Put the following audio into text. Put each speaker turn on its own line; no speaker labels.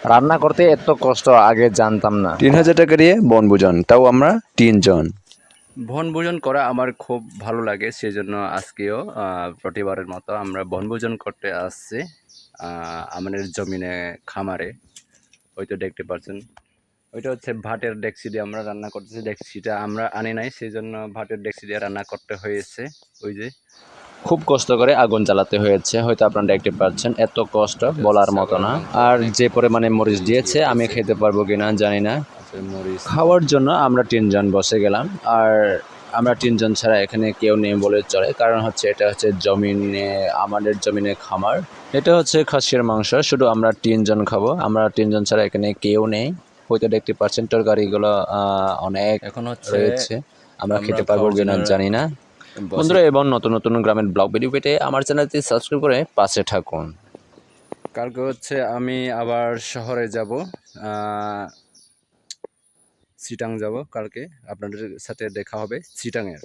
রান্না করতে এত কষ্ট আগে জানতাম না।
তিন হাজার টাকা দিয়ে বনভোজন তাও আমরা তিনজন।
বনভোজন করা আমার খুব ভালো লাগে সেই জন্য আজকেও প্রতিবারের মতো আমরা বনভোজন করতে আসছি আমাদের জমিনে খামারে। হয়তো দেখতে পাচ্ছেন। ওইটা হচ্ছে ভাটের ডেক্সি দিয়ে আমরা রান্না করতেছি। ডেক্সিটা আমরা আনি নাই সেই জন্য ভাটের ডেক্সি দিয়ে রান্না করতে হয়েছে। ওই যে
খুব কষ্ট করে আগুন জ্বালাতে হয়েছে। হয়তো আপনারা দেখতে পাচ্ছেন এত কষ্ট বলার মতো না। আর যে পরিমাণে মরিচ দিয়েছে আমি খেতে পারব কিনা জানি না। খাওয়ার জন্য আমরা তিনজন বসে গেলাম। আর আমরা তিনজন ছাড়া এখানে কেউ নেই বলে চলে। কারণ হচ্ছে এটা হচ্ছে জমিনে আমাদের জমিনে খামার। এটা হচ্ছে খাসির মাংস। শুধু আমরা তিনজন খাব। আমরা তিনজন ছাড়া এখানে কেউ নেই। হয়তো দেখতে পাচ্ছেন তরকারিগুলো অনেক
এখন হচ্ছে
আমরা খেতে পারব কিনা
জন্য
জানি না। বন্ধুরা এবং নতুন নতুন গ্রামের ব্লগ ভিডিও পেতে আমার চ্যানেলটি সাবস্ক্রাইব করে পাশে থাকুন।
কালকে হচ্ছে আমি আবার শহরে যাব চিটাং যাব কালকে। আপনাদের সাথে দেখা হবে চিটাংয়ের